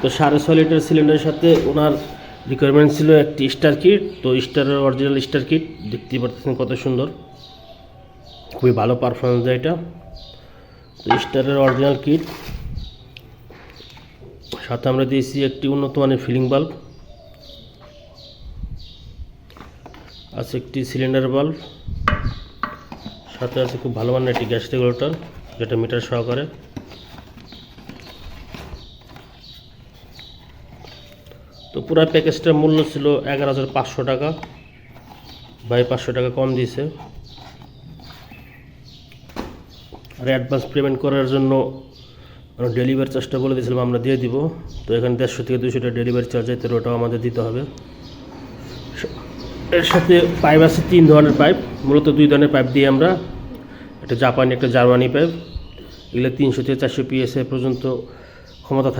তো সাড়ে ছয় লিটার সিলিন্ডারের সাথে ওনার রিকোয়ারমেন্ট ছিল একটি স্টার কিট তো স্টারের অরিজিনাল স্টার কিট দেখতেই পারতেছেন কত সুন্দর। খুবই ভালো পারফরমেন্স দেয় এটা। তো স্টারের অরিজিনাল কিট সাথে আমরা দিয়েছি একটি উন্নত মানের ফিলিং বাল্ব আছে একটি সিলিন্ডার বাল্ব সাথে আছে খুব ভালো মানের একটি গ্যাস রেগুলেটর যেটা মিটার সহকারে। তো পুরো প্যাকেজটার মূল্য ছিল এগারো হাজার পাঁচশো টাকা। ভাই পাঁচশো টাকা কম দিয়েছে। আর অ্যাডভান্স পেমেন্ট করার জন্য ডেলিভারি চার্জটা বলে দিয়েছিলাম, আমরা দিয়ে দিব। তো এখানে দেড়শো থেকে দুশো টাকা ডেলিভারি চার্জ আছে তো ওটাও আমাদের দিতে হবে। এর সাথে পাইপ আছে, তিন ধরনের পাইপ মূলত দুই ধরনের পাইপ দিয়ে আমরা একটা জাপানি, একটা জার্মানি পাইপ এগুলো তিনশো থেকে চারশো পিএসএ পর্যন্ত ক্ষমতা থাকে।